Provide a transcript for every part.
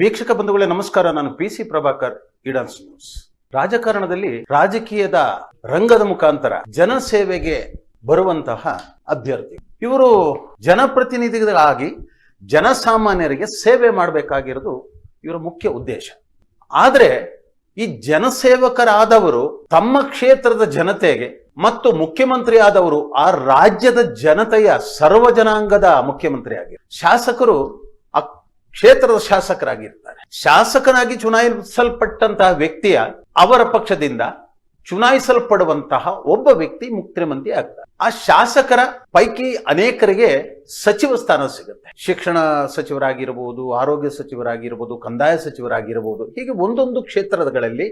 ವೀಕ್ಷಕ ಬಂಧುಗಳೇ, ನಮಸ್ಕಾರ. ನಾನು ಪಿ ಸಿ ಪ್ರಭಾಕರ್, ಇಡನ್ಸ್ ನ್ಯೂಸ್. ರಾಜಕಾರಣದಲ್ಲಿ ರಾಜಕೀಯದ ರಂಗದ ಮುಖಾಂತರ ಜನಸೇವೆಗೆ ಬರುವಂತಹ ಅಭ್ಯರ್ಥಿ. ಇವರು ಜನಪ್ರತಿನಿಧಿಗಳಾಗಿ ಜನಸಾಮಾನ್ಯರಿಗೆ ಸೇವೆ ಮಾಡಬೇಕಾಗಿರೋದು ಇವರ ಮುಖ್ಯ ಉದ್ದೇಶ. ಆದರೆ ಈ ಜನಸೇವಕರಾದವರು ತಮ್ಮ ಕ್ಷೇತ್ರದ ಜನತೆಗೆ ಮತ್ತು ಮುಖ್ಯಮಂತ್ರಿ ಆದವರು ಆ ರಾಜ್ಯದ ಜನತೆಯ ಸರ್ವ ಜನಾಂಗದ ಮುಖ್ಯಮಂತ್ರಿ ಆಗಿ ಶಾಸಕರು ಕ್ಷೇತ್ರದ ಶಾಸಕರಾಗಿರ್ತಾರೆ. ಶಾಸಕನಾಗಿ ಚುನಾಯಿಸಲ್ಪಟ್ಟಂತಹ ವ್ಯಕ್ತಿಯ ಅವರ ಪಕ್ಷದಿಂದ ಚುನಾಯಿಸಲ್ಪಡುವಂತಹ ಒಬ್ಬ ವ್ಯಕ್ತಿ ಮುಖ್ಯಮಂತ್ರಿ ಆಗ್ತಾರೆ. ಆ ಶಾಸಕರ ಪೈಕಿ ಅನೇಕರಿಗೆ ಸಚಿವ ಸ್ಥಾನ ಸಿಗುತ್ತೆ. ಶಿಕ್ಷಣ ಸಚಿವರಾಗಿರಬಹುದು ಆರೋಗ್ಯ ಸಚಿವರಾಗಿರಬಹುದು ಕಂದಾಯ ಸಚಿವರಾಗಿರಬಹುದು ಹೀಗೆ ಒಂದೊಂದು ಕ್ಷೇತ್ರಗಳಲ್ಲಿ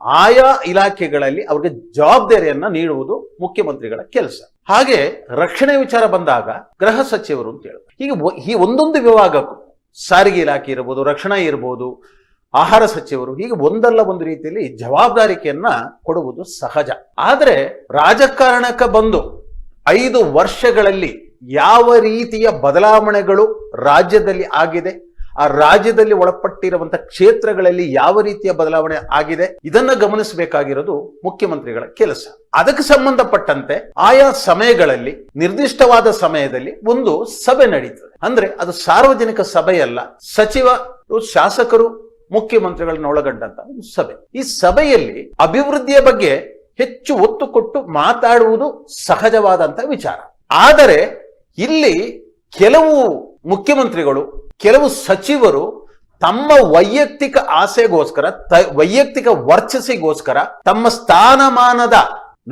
ಆಯಾ ಇಲಾಖೆಗಳಲ್ಲಿ ಅವರಿಗೆ ಜವಾಬ್ದಾರಿಯನ್ನ ನೀಡುವುದು ಮುಖ್ಯಮಂತ್ರಿಗಳ ಕೆಲಸ. ಹಾಗೆ ರಕ್ಷಣೆ ವಿಚಾರ ಬಂದಾಗ ಗೃಹ ಸಚಿವರು ಅಂತ ಹೇಳ್ತಾರೆ. ಹೀಗೆ ಈ ಒಂದೊಂದು ವಿಭಾಗಕ್ಕೂ ಸಾರಿಗೆ ಇಲಾಖೆ ಇರ್ಬೋದು, ರಕ್ಷಣಾ ಇರ್ಬೋದು, ಆಹಾರ ಸಚಿವರು ಹೀಗೆ ಒಂದಲ್ಲ ಒಂದು ರೀತಿಯಲ್ಲಿ ಜವಾಬ್ದಾರಿಕೆಯನ್ನ ಕೊಡುವುದು ಸಹಜ. ಆದರೆ ರಾಜಕಾರಣಕ್ಕೆ ಬಂದು ಐದು ವರ್ಷಗಳಲ್ಲಿ ಯಾವ ರೀತಿಯ ಬದಲಾವಣೆಗಳು ರಾಜ್ಯದಲ್ಲಿ ಆಗಿದೆ? ಆ ರಾಜ್ಯದಲ್ಲಿ ಒಳಪಟ್ಟಿರುವಂತಹ ಕ್ಷೇತ್ರಗಳಲ್ಲಿ ಯಾವ ರೀತಿಯ ಬದಲಾವಣೆ ಆಗಿದೆ ಇದನ್ನ ಗಮನಿಸಬೇಕಾಗಿರೋದು ಮುಖ್ಯಮಂತ್ರಿಗಳ ಕೆಲಸ. ಅದಕ್ಕೆ ಸಂಬಂಧಪಟ್ಟಂತೆ ಆಯಾ ಸಮಯಗಳಲ್ಲಿ, ನಿರ್ದಿಷ್ಟವಾದ ಸಮಯದಲ್ಲಿ ಒಂದು ಸಭೆ ನಡೀತದೆ. ಅಂದ್ರೆ ಅದು ಸಾರ್ವಜನಿಕ ಸಭೆಯಲ್ಲ ಸಚಿವರು ಶಾಸಕರು, ಮುಖ್ಯಮಂತ್ರಿಗಳನ್ನ ಒಳಗೊಂಡಂತ ಒಂದು ಸಭೆ. ಈ ಸಭೆಯಲ್ಲಿ ಅಭಿವೃದ್ಧಿಯ ಬಗ್ಗೆ ಹೆಚ್ಚು ಒತ್ತು ಕೊಟ್ಟು ಮಾತಾಡುವುದು ಸಹಜವಾದಂತ ವಿಚಾರ. ಆದರೆ ಇಲ್ಲಿ ಕೆಲವು ಮುಖ್ಯಮಂತ್ರಿಗಳು, ಕೆಲವು ಸಚಿವರು ತಮ್ಮ ವೈಯಕ್ತಿಕ ಆಸೆಗೋಸ್ಕರ ವೈಯಕ್ತಿಕ ವರ್ಚಸ್ಸಿಗೋಸ್ಕರ ತಮ್ಮ ಸ್ಥಾನಮಾನದ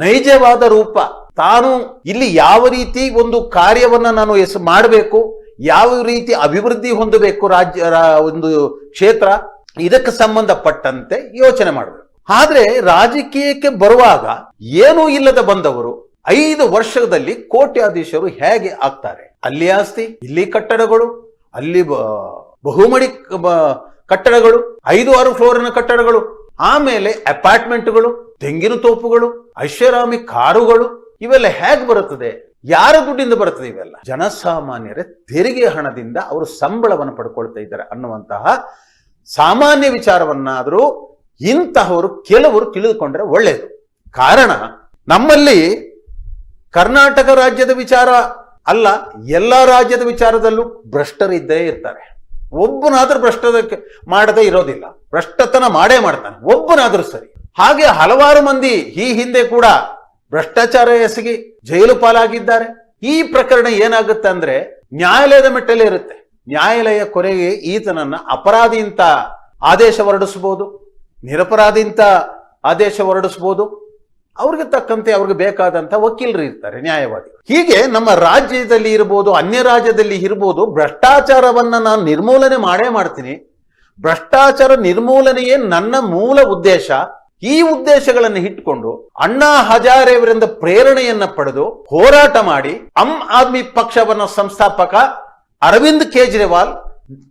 ನೈಜವಾದ ರೂಪ ತಾನು ಇಲ್ಲಿ ಯಾವ ರೀತಿ ಒಂದು ಕಾರ್ಯವನ್ನ ನಾನು ಎಸ್, ಮಾಡಬೇಕು, ಯಾವ ರೀತಿ ಅಭಿವೃದ್ಧಿ ಹೊಂದಬೇಕು ರಾಜ್ಯ ಒಂದು ಕ್ಷೇತ್ರ, ಇದಕ್ಕೆ ಸಂಬಂಧಪಟ್ಟಂತೆ ಯೋಚನೆ ಮಾಡಬೇಕು. ಆದ್ರೆ ರಾಜಕೀಯಕ್ಕೆ ಬರುವಾಗ ಏನೂ ಇಲ್ಲದ ಬಂದವರು ಐದು ವರ್ಷದಲ್ಲಿ ಕೋಟ್ಯಾಧೀಶರು ಹೇಗೆ ಆಗ್ತಾರೆ? ಅಲ್ಲಿ ಆಸ್ತಿ, ಇಲ್ಲಿ ಕಟ್ಟಡಗಳು, ಅಲ್ಲಿ ಬಹುಮಡಿ ಕಟ್ಟಡಗಳು, ಐದು ಆರು ಫ್ಲೋರಿನ ಕಟ್ಟಡಗಳು, ಆಮೇಲೆ ಅಪಾರ್ಟ್ಮೆಂಟ್ಗಳು, ತೆಂಗಿನ ತೋಪುಗಳು, ಐಷಾರಾಮಿ ಕಾರುಗಳು, ಇವೆಲ್ಲ ಹೇಗೆ ಬರುತ್ತದೆ? ಯಾರ ದುಡ್ಡಿಂದ ಬರುತ್ತದೆ ಇವೆಲ್ಲ? ಜನಸಾಮಾನ್ಯರ ತೆರಿಗೆ ಹಣದಿಂದ ಅವರು ಸಂಬಳವನ್ನು ಪಡ್ಕೊಳ್ತಾ ಇದ್ದಾರೆ ಅನ್ನುವಂತಹ ಸಾಮಾನ್ಯ ವಿಚಾರವನ್ನಾದರೂ ಇಂತಹವರು ಕೆಲವರು ತಿಳಿದುಕೊಂಡ್ರೆ ಒಳ್ಳೆಯದು ಕಾರಣ, ನಮ್ಮಲ್ಲಿ ಕರ್ನಾಟಕ ರಾಜ್ಯದ ವಿಚಾರ ಅಲ್ಲ, ಎಲ್ಲ ರಾಜ್ಯದ ವಿಚಾರದಲ್ಲೂ ಭ್ರಷ್ಟರಿದ್ದೇ ಇರ್ತಾರೆ. ಒಬ್ಬನಾದ್ರೂ ಭ್ರಷ್ಟದ ಮಾಡದೇ ಇರೋದಿಲ್ಲ. ಭ್ರಷ್ಟತನ ಮಾಡೇ ಮಾಡ್ತಾನೆ. ಒಬ್ಬನಾದ್ರೂ ಸರಿ. ಹಾಗೆ ಹಲವಾರು ಮಂದಿ ಈ ಹಿಂದೆ ಕೂಡ ಭ್ರಷ್ಟಾಚಾರ ಎಸಗಿ ಜೈಲು ಪಾಲಾಗಿದ್ದಾರೆ. ಈ ಪ್ರಕರಣ ಏನಾಗುತ್ತೆ ಅಂದ್ರೆ ನ್ಯಾಯಾಲಯದ ಮೆಟ್ಟಲೇ ಇರುತ್ತೆ. ನ್ಯಾಯಾಲಯ ಕೊರೆಗೆ ಈತನನ್ನ ಅಪರಾಧಿ ಅಂತ ಆದೇಶ ಹೊರಡಿಸಬಹುದು ನಿರಪರಾಧಿ ಆದೇಶ ಹೊರಡಿಸಬಹುದು ಅವ್ರಿಗೆ ತಕ್ಕಂತೆ ಅವ್ರಿಗೆ ಬೇಕಾದಂತ ವಕೀಲರು ಇರ್ತಾರೆ, ನ್ಯಾಯವಾದಿ. ಹೀಗೆ ನಮ್ಮ ರಾಜ್ಯದಲ್ಲಿ ಇರ್ಬೋದು, ಅನ್ಯ ರಾಜ್ಯದಲ್ಲಿ ಇರ್ಬೋದು, ಭ್ರಷ್ಟಾಚಾರವನ್ನ ನಾನು ನಿರ್ಮೂಲನೆ ಮಾಡೇ ಮಾಡ್ತೀನಿ. ಭ್ರಷ್ಟಾಚಾರ ನಿರ್ಮೂಲನೆಯೇ ನನ್ನ ಮೂಲ ಉದ್ದೇಶ. ಈ ಉದ್ದೇಶಗಳನ್ನು ಇಟ್ಟುಕೊಂಡು ಅಣ್ಣಾ ಹಜಾರೆಯವರಿಂದ ಪ್ರೇರಣೆಯನ್ನ ಪಡೆದು ಹೋರಾಟ ಮಾಡಿ ಆಮ್ ಆದ್ಮಿ ಪಕ್ಷವನ್ನ ಸಂಸ್ಥಾಪಕ ಅರವಿಂದ್ ಕೇಜ್ರಿವಾಲ್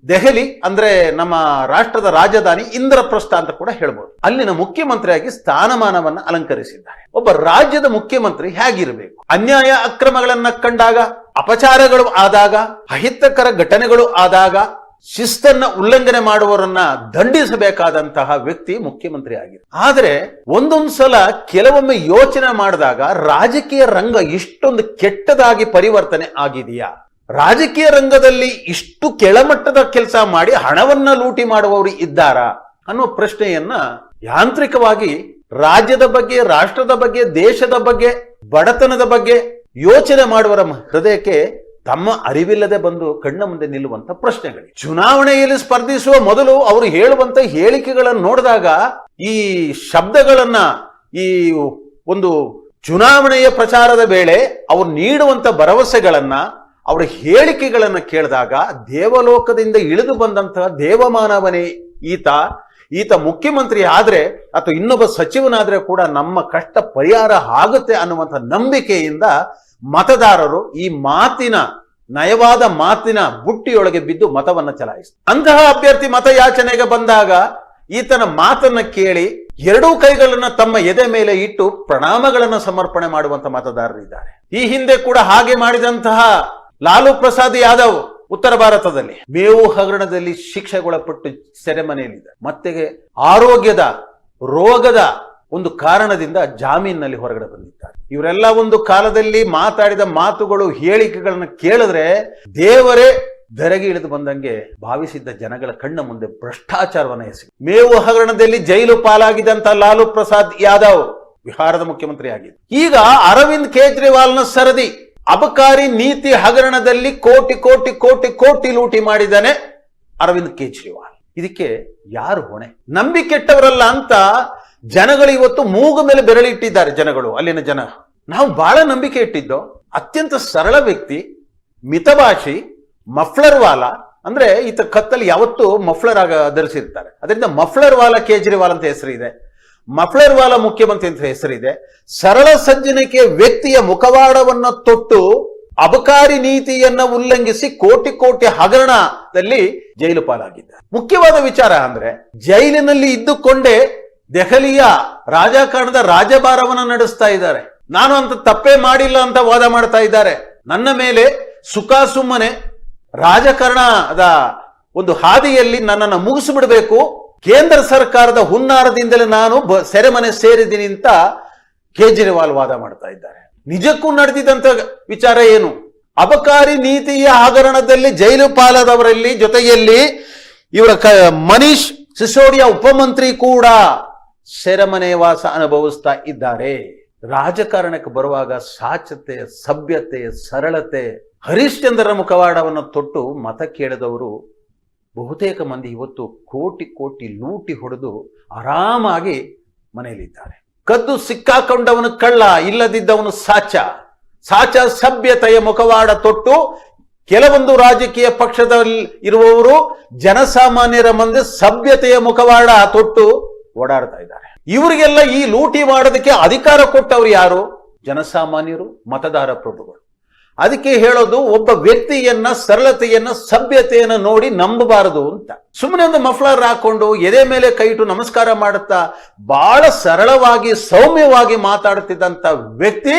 ದೆಹಲಿ ಅಂದ್ರೆ ನಮ್ಮ ರಾಷ್ಟ್ರದ ರಾಜಧಾನಿ ಇಂದ್ರಪ್ರಸ್ಥ ಅಂತ ಕೂಡ ಹೇಳ್ಬೋದು. ಅಲ್ಲಿನ ಮುಖ್ಯಮಂತ್ರಿಯಾಗಿ ಸ್ಥಾನಮಾನವನ್ನ ಅಲಂಕರಿಸಿದ್ದಾರೆ. ಒಬ್ಬ ರಾಜ್ಯದ ಮುಖ್ಯಮಂತ್ರಿ ಹೇಗಿರಬೇಕು? ಅನ್ಯಾಯ ಅಕ್ರಮಗಳನ್ನ ಕಂಡಾಗ, ಅಪಚಾರಗಳು ಆದಾಗ, ಅಹಿತಕರ ಘಟನೆಗಳು ಆದಾಗ, ಶಿಸ್ತನ್ನ ಉಲ್ಲಂಘನೆ ಮಾಡುವವರನ್ನ ದಂಡಿಸಬೇಕಾದಂತಹ ವ್ಯಕ್ತಿ ಮುಖ್ಯಮಂತ್ರಿ ಆಗಿದೆ ಆದ್ರೆ ಒಂದೊಂದು ಸಲ ಕೆಲವೊಮ್ಮೆ ಯೋಚನೆ ಮಾಡಿದಾಗ ರಾಜಕೀಯ ರಂಗ ಇಷ್ಟೊಂದು ಕೆಟ್ಟದಾಗಿ ಪರಿವರ್ತನೆ ಆಗಿದೆಯಾ? ರಾಜಕೀಯ ರಂಗದಲ್ಲಿ ಇಷ್ಟು ಕೆಳಮಟ್ಟದ ಕೆಲಸ ಮಾಡಿ ಹಣವನ್ನ ಲೂಟಿ ಮಾಡುವವರು ಇದ್ದಾರಾ ಅನ್ನೋ ಪ್ರಶ್ನೆಯನ್ನ ಯಾಂತ್ರಿಕವಾಗಿ ರಾಜ್ಯದ ಬಗ್ಗೆ, ರಾಷ್ಟ್ರದ ಬಗ್ಗೆ, ದೇಶದ ಬಗ್ಗೆ, ಬಡತನದ ಬಗ್ಗೆ ಯೋಚನೆ ಮಾಡುವರ ಹೃದಯಕ್ಕೆ ತಮ್ಮ ಅರಿವಿಲ್ಲದೆ ಬಂದು ಕಣ್ಣ ಮುಂದೆ ನಿಲ್ಲುವಂತ ಪ್ರಶ್ನೆಗಳು. ಚುನಾವಣೆಯಲ್ಲಿ ಸ್ಪರ್ಧಿಸುವ ಮೊದಲು ಅವರು ಹೇಳುವಂತ ಹೇಳಿಕೆಗಳನ್ನು ನೋಡಿದಾಗ ಈ ಶಬ್ದಗಳನ್ನ, ಈ ಒಂದು ಚುನಾವಣೆಯ ಪ್ರಚಾರದ ವೇಳೆ ಅವರು ನೀಡುವಂತ ಭರವಸೆಗಳನ್ನ ಅವರ ಹೇಳಿಕೆಗಳನ್ನು ಕೇಳಿದಾಗ ದೇವಲೋಕದಿಂದ ಇಳಿದು ಬಂದಂತಹ ದೇವಮಾನವನೇ ಈತ. ಈತ ಮುಖ್ಯಮಂತ್ರಿ ಆದರೆ ಅಥವಾ ಇನ್ನೊಬ್ಬ ಸಚಿವನಾದರೆ ಕೂಡ ನಮ್ಮ ಕಷ್ಟ ಪರಿಹಾರ ಆಗುತ್ತೆ ಅನ್ನುವಂಥ ನಂಬಿಕೆಯಿಂದ ಮತದಾರರು ಈ ಮಾತಿನ, ನಯವಾದ ಮಾತಿನ ಬುಟ್ಟಿಯೊಳಗೆ ಬಿದ್ದು ಮತವನ್ನು ಚಲಾಯಿಸ್ತಾರೆ ಅಂತಹ ಅಭ್ಯರ್ಥಿ ಮತಯಾಚನೆಗೆ ಬಂದಾಗ ಈತನ ಮಾತನ್ನ ಕೇಳಿ ಎರಡೂ ಕೈಗಳನ್ನ ತಮ್ಮ ಎದೆ ಮೇಲೆ ಇಟ್ಟು ಪ್ರಣಾಮಗಳನ್ನು ಸಮರ್ಪಣೆ ಮಾಡುವಂತ ಮತದಾರರಿದ್ದಾರೆ. ಈ ಹಿಂದೆ ಕೂಡ ಹಾಗೆ ಮಾಡಿದಂತಹ ಲಾಲು ಪ್ರಸಾದ್ ಯಾದವ್ ಉತ್ತರ ಭಾರತದಲ್ಲಿ. ಮೇವು ಹಗರಣದಲ್ಲಿ ಶಿಕ್ಷೆಗೊಳಪಟ್ಟು ಸೆರೆಮನೆಯಲ್ಲಿದೆ ಮತ್ತೆ ಆರೋಗ್ಯದ, ರೋಗದ ಒಂದು ಕಾರಣದಿಂದ ಜಾಮೀನಿನಲ್ಲಿ ಹೊರಗಡೆ ಬಂದಿದ್ದಾರೆ. ಇವರೆಲ್ಲ ಒಂದು ಕಾಲದಲ್ಲಿ ಮಾತಾಡಿದ ಮಾತುಗಳು, ಹೇಳಿಕೆಗಳನ್ನು ಕೇಳಿದ್ರೆ ದೇವರೇ ಧರೆಗೆ ಇಳಿದು ಬಂದಂಗೆ ಭಾವಿಸಿದ್ದ ಜನಗಳ ಕಣ್ಣ ಮುಂದೆ ಭ್ರಷ್ಟಾಚಾರವನ್ನು ಎಸಗಿ ಮೇವು ಹಗರಣದಲ್ಲಿ ಜೈಲು ಪಾಲಾಗಿದ್ದಂತ ಲಾಲು ಪ್ರಸಾದ್ ಯಾದವ್ ಬಿಹಾರದ ಮುಖ್ಯಮಂತ್ರಿ ಆಗಿದೆ ಈಗ ಅರವಿಂದ್ ಕೇಜ್ರಿವಾಲ್ನ ಸರದಿ ಅಬಕಾರಿ ನೀತಿ ಹಗರಣದಲ್ಲಿ ಕೋಟಿ ಕೋಟಿ ಕೋಟಿ ಕೋಟಿ ಲೂಟಿ ಮಾಡಿದ್ದಾನೆ ಅರವಿಂದ್ ಕೇಜ್ರಿವಾಲ್. ಇದಕ್ಕೆ ಯಾರು ಹೊಣೆ? ನಂಬಿಕೆಟ್ಟವರಲ್ಲ ಅಂತ ಜನಗಳು ಇವತ್ತು ಮೂಗು ಮೇಲೆ ಬೆರಳಿಟ್ಟಿದ್ದಾರೆ ಜನಗಳು, ಅಲ್ಲಿನ ಜನ. ನಾವು ಬಹಳ ನಂಬಿಕೆ ಇಟ್ಟಿದ್ದೋ. ಅತ್ಯಂತ ಸರಳ ವ್ಯಕ್ತಿ, ಮಿತಭಾಷಿ, ಮಫ್ಲರ್ ವಾಲ. ಅಂದ್ರೆ ಈತ ಕತ್ತಲ್ಲಿ ಯಾವತ್ತೂ ಮಫ್ಲರ್ ಆಗ ಧರಿಸಿರ್ತಾರೆ ಅದರಿಂದ ಮಫ್ಲರ್ ವಾಲ, ಕೇಜ್ರಿವಾಲ್ ಅಂತ ಹೆಸರು ಮಫ್ಲರ್ ವಾಲ ಮುಖ್ಯಮಂತ್ರಿ ಅಂತ ಹೆಸರಿದೆ. ಸರಳ ಸಜ್ಜನಿಕೆ ವ್ಯಕ್ತಿಯ ಮುಖವಾಡವನ್ನು ತೊಟ್ಟು ಅಬಕಾರಿ ನೀತಿಯನ್ನ ಉಲ್ಲಂಘಿಸಿ ಕೋಟಿ ಕೋಟಿ ಹಗರಣದಲ್ಲಿ ಜೈಲು ಪಾಲಾಗಿದ್ದ ಮುಖ್ಯವಾದ ವಿಚಾರ ಅಂದ್ರೆ ಜೈಲಿನಲ್ಲಿ ಇದ್ದುಕೊಂಡೇ ದೆಹಲಿಯ ರಾಜಕಾರಣದ ರಾಜಭಾರವನ್ನ ನಡೆಸ್ತಾ ಇದ್ದಾರೆ. ನಾನು ಅಂತ ತಪ್ಪೇ ಮಾಡಿಲ್ಲ ಅಂತ ವಾದ ಮಾಡ್ತಾ ಇದ್ದಾರೆ. ನನ್ನ ಮೇಲೆ ಸುಖ ಸುಮ್ಮನೆ ರಾಜಕಾರಣದ ಒಂದು ಹಾದಿಯಲ್ಲಿ ನನ್ನನ್ನು ಮುಗಿಸಿಬಿಡಬೇಕು. ಕೇಂದ್ರ ಸರ್ಕಾರದ ಹುನ್ನಾರದಿಂದಲೇ ನಾನು ಬ- ಸೆರೆಮನೆ ಸೇರಿದ್ದೀನಿ ಅಂತ ಕೇಜ್ರಿವಾಲ್ ವಾದ ಮಾಡ್ತಾ ಇದ್ದಾರೆ. ನಿಜಕ್ಕೂ ನಡೆದಿದ್ದಂತ ವಿಚಾರ ಏನು? ಅಬಕಾರಿ ನೀತಿಯ ಹಗರಣದಲ್ಲಿ ಜೈಲು ಪಾಲದವರಲ್ಲಿ ಜೊತೆಯಲ್ಲಿ ಇವರ ಕ ಮನೀಶ್ ಸಿಸೋಡಿಯಾ ಉಪಮಂತ್ರಿ ಕೂಡ ಸೆರೆಮನೆ ವಾಸ ಅನುಭವಿಸ್ತಾ ಇದ್ದಾರೆ. ರಾಜಕಾರಣಕ್ಕೆ ಬರುವಾಗ ಸಾಚತೆ ಸಭ್ಯತೆ, ಸರಳತೆ ಹರಿಶ್ಚಂದ್ರರ ಮುಖವಾಡವನ್ನು ತೊಟ್ಟು ಮತ ಕೇಳಿದವರು ಬಹುತೇಕ ಮಂದಿ ಇವತ್ತು ಕೋಟಿ ಕೋಟಿ ಲೂಟಿ ಹೊಡೆದು ಆರಾಮಾಗಿ ಮನೆಯಲ್ಲಿದ್ದಾರೆ. ಕದ್ದು ಸಿಕ್ಕಾಕೊಂಡವನು ಕಳ್ಳ, ಇಲ್ಲದಿದ್ದವನು ಸಾಚ. ಸಾಚ ಸಭ್ಯತೆಯ ಮುಖವಾಡ ತೊಟ್ಟು ಕೆಲವೊಂದು ರಾಜಕೀಯ ಪಕ್ಷದಲ್ಲಿ ಇರುವವರು ಜನಸಾಮಾನ್ಯರ ಮುಂದೆ ಸಭ್ಯತೆಯ ಮುಖವಾಡ ತೊಟ್ಟು ಓಡಾಡ್ತಾ ಇದ್ದಾರೆ. ಇವರಿಗೆಲ್ಲ ಈ ಲೂಟಿ ಮಾಡೋದಕ್ಕೆ ಅಧಿಕಾರ ಕೊಟ್ಟವರು ಯಾರು? ಜನಸಾಮಾನ್ಯರು, ಮತದಾರ ಪ್ರಭುಗಳು. ಅದಕ್ಕೆ ಹೇಳೋದು ಒಬ್ಬ ವ್ಯಕ್ತಿಯನ್ನ ಸರಳತೆಯನ್ನ, ಸಭ್ಯತೆಯನ್ನ ನೋಡಿ ನಂಬಬಾರದು ಅಂತ. ಸುಮ್ಮನೆ ಒಂದು ಮಫ್ಲರ್ ಹಾಕೊಂಡು ಎದೆ ಮೇಲೆ ಕೈ ಇಟ್ಟು ನಮಸ್ಕಾರ ಮಾಡುತ್ತಾ ಬಹಳ ಸರಳವಾಗಿ, ಸೌಮ್ಯವಾಗಿ ಮಾತಾಡುತ್ತಿದ್ದಂತ ವ್ಯಕ್ತಿ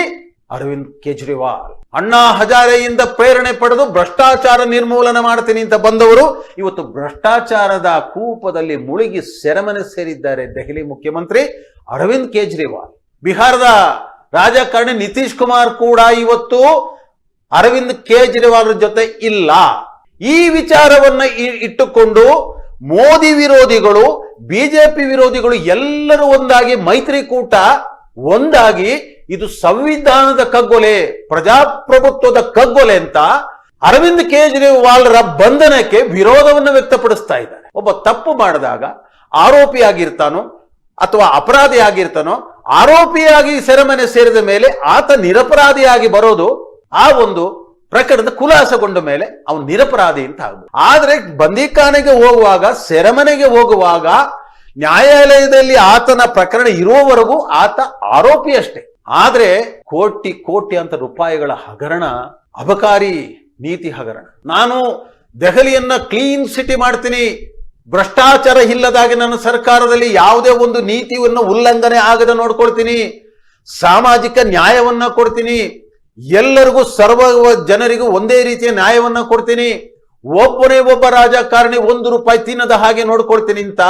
ಅರವಿಂದ್ ಕೇಜ್ರಿವಾಲ್. ಅಣ್ಣಾ ಹಜಾರೆಯಿಂದ ಪ್ರೇರಣೆ ಪಡೆದು ಭ್ರಷ್ಟಾಚಾರ ನಿರ್ಮೂಲನೆ ಮಾಡ್ತೀನಿ ಅಂತ ಬಂದವರು, ಇವತ್ತು ಭ್ರಷ್ಟಾಚಾರದ ಕೂಪದಲ್ಲಿ ಮುಳುಗಿ ಸೆರೆಮನೆ ಸೇರಿದ್ದಾರೆ ದೆಹಲಿ ಮುಖ್ಯಮಂತ್ರಿ ಅರವಿಂದ್ ಕೇಜ್ರಿವಾಲ್. ಬಿಹಾರದ ರಾಜಕಾರಣಿ ನಿತೀಶ್ ಕುಮಾರ್ ಕೂಡ ಇವತ್ತು ಅರವಿಂದ್ ಕೇಜ್ರಿವಾಲ್ ಜೊತೆ ಇಲ್ಲ. ಈ ವಿಚಾರವನ್ನ ಇಟ್ಟುಕೊಂಡು ಮೋದಿ ವಿರೋಧಿಗಳು, ಬಿಜೆಪಿ ವಿರೋಧಿಗಳು ಎಲ್ಲರೂ ಒಂದಾಗಿ ಮೈತ್ರಿಕೂಟ, ಒಂದಾಗಿ ಇದು ಸಂವಿಧಾನದ ಕಗ್ಗೊಲೆ, ಪ್ರಜಾಪ್ರಭುತ್ವದ ಕಗ್ಗೊಲೆ ಅಂತ ಅರವಿಂದ್ ಕೇಜ್ರಿವಾಲ್ರ ಬಂಧನಕ್ಕೆ ವಿರೋಧವನ್ನು ವ್ಯಕ್ತಪಡಿಸ್ತಾ ಇದ್ದಾರೆ. ಒಬ್ಬ ತಪ್ಪು ಮಾಡಿದಾಗ ಆರೋಪಿಯಾಗಿರ್ತಾನೋ ಅಥವಾ ಅಪರಾಧಿ ಆಗಿರ್ತಾನೋ ಆರೋಪಿಯಾಗಿ ಸೆರೆಮನೆ ಸೇರಿದ ಮೇಲೆ ಆತ ನಿರಪರಾಧಿಯಾಗಿ ಬರೋದು ಆ ಒಂದು ಪ್ರಕರಣದ ಖುಲಾಸಗೊಂಡ ಮೇಲೆ ಅವನು ನಿರಪರಾಧಿ ಅಂತ ಆಗ್ಬೋದು. ಆದ್ರೆ ಬಂದಿಖಾನೆಗೆ ಹೋಗುವಾಗ, ಸೆರೆಮನೆಗೆ ಹೋಗುವಾಗ, ನ್ಯಾಯಾಲಯದಲ್ಲಿ ಆತನ ಪ್ರಕರಣ ಇರುವವರೆಗೂ ಆತ ಆರೋಪಿ ಅಷ್ಟೇ. ಆದ್ರೆ ಕೋಟಿ ಕೋಟಿ ಅಂತ ರೂಪಾಯಿಗಳ ಹಗರಣ, ಅಬಕಾರಿ ನೀತಿ ಹಗರಣ. ನಾನು ದೆಹಲಿಯನ್ನ ಕ್ಲೀನ್ ಸಿಟಿ ಮಾಡ್ತೀನಿ. ಭ್ರಷ್ಟಾಚಾರ ಇಲ್ಲದಾಗಿ ನನ್ನ ಸರ್ಕಾರದಲ್ಲಿ ಯಾವುದೇ ಒಂದು ನೀತಿಯನ್ನು ಉಲ್ಲಂಘನೆ ಆಗದೆ ನೋಡ್ಕೊಳ್ತೀನಿ. ಸಾಮಾಜಿಕ ನ್ಯಾಯವನ್ನ ಕೊಡ್ತೀನಿ. ಎಲ್ಲರಿಗೂ ಸರ್ವ ಜನರಿಗೂ ಒಂದೇ ರೀತಿಯ ನ್ಯಾಯವನ್ನ ಕೊಡ್ತೀನಿ. ಒಬ್ಬನೇ ಒಬ್ಬ ರಾಜಕಾರಣಿ ಒಂದು ರೂಪಾಯಿ ತಿನ್ನದ ಹಾಗೆ ನೋಡ್ಕೊಳ್ತೀನಿ ಅಂತ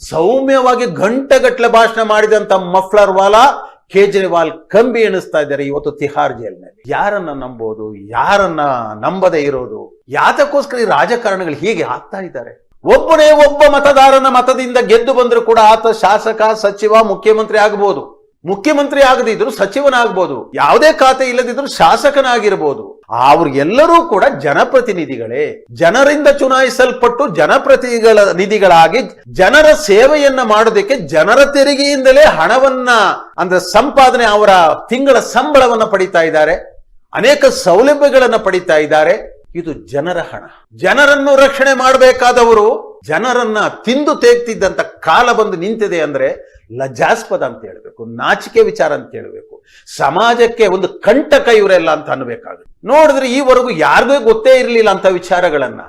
ಸೌಮ್ಯವಾಗಿ ಗಂಟೆಗಟ್ಟಲೆ ಭಾಷಣ ಮಾಡಿದಂತ ಮಫ್ಲರ್ ವಾಲಾ ಕೇಜ್ರಿವಾಲ್ ಕಂಬಿ ಎಣಿಸ್ತಾ ಇದ್ದಾರೆ ಇವತ್ತು ತಿಹಾರ್ ಜೈಲಿನಲ್ಲಿ. ಯಾರನ್ನ ನಂಬೋದು, ಯಾರನ್ನ ನಂಬದೇ ಇರೋದು, ಯಾತಕ್ಕೋಸ್ಕರ ಈ ರಾಜಕಾರಣಗಳು ಹೀಗೆ ಆಗ್ತಾ ಇದ್ದಾರೆ? ಒಬ್ಬನೇ ಒಬ್ಬ ಮತದಾರನ ಮತದಿಂದ ಗೆದ್ದು ಬಂದರೂ ಕೂಡ ಆತ ಶಾಸಕ, ಸಚಿವ, ಮುಖ್ಯಮಂತ್ರಿ ಆಗಬಹುದು ಮುಖ್ಯಮಂತ್ರಿ ಆಗದಿದ್ರು ಸಚಿವನಾಗ್ಬೋದು, ಯಾವುದೇ ಖಾತೆ ಇಲ್ಲದಿದ್ರು ಶಾಸಕನಾಗಿರ್ಬೋದು. ಅವ್ರಿಗೆಲ್ಲರೂ ಕೂಡ ಜನಪ್ರತಿನಿಧಿಗಳೇ. ಜನರಿಂದ ಚುನಾಯಿಸಲ್ಪಟ್ಟು ಜನಪ್ರತಿನಿಧಿಗಳ ನಿಧಿಗಳಾಗಿ ಜನರ ಸೇವೆಯನ್ನ ಮಾಡೋದಕ್ಕೆ ಜನರ ತೆರಿಗೆಯಿಂದಲೇ ಹಣವನ್ನ, ಅಂದ್ರೆ ಸಂಪಾದನೆ ಅವರ ತಿಂಗಳ ಸಂಬಳವನ್ನ ಪಡಿತಾ ಇದ್ದಾರೆ. ಅನೇಕ ಸೌಲಭ್ಯಗಳನ್ನ ಪಡಿತಾ ಇದ್ದಾರೆ. ಇದು ಜನರ ಹಣ. ಜನರನ್ನು ರಕ್ಷಣೆ ಮಾಡಬೇಕಾದವರು ಜನರನ್ನ ತಿಂದು ತೇಗ್ತಿದ್ದಂತ ಕಾಲ ಬಂದು ನಿಂತಿದೆ ಅಂದ್ರೆ ಲಜ್ಜಾಸ್ಪದ ಅಂತ ಹೇಳ್ಬೇಕು, ನಾಚಿಕೆ ವಿಚಾರ ಅಂತ ಹೇಳಬೇಕು. ಸಮಾಜಕ್ಕೆ ಒಂದು ಕಂಟಕ ಇವರೆಲ್ಲ ಅಂತ ಅನ್ಬೇಕಾಗುತ್ತೆ ನೋಡಿದ್ರೆ ಈವರೆಗೂ ಯಾರಿಗೂ ಗೊತ್ತೇ ಇರಲಿಲ್ಲ ಅಂತ ವಿಚಾರಗಳನ್ನ.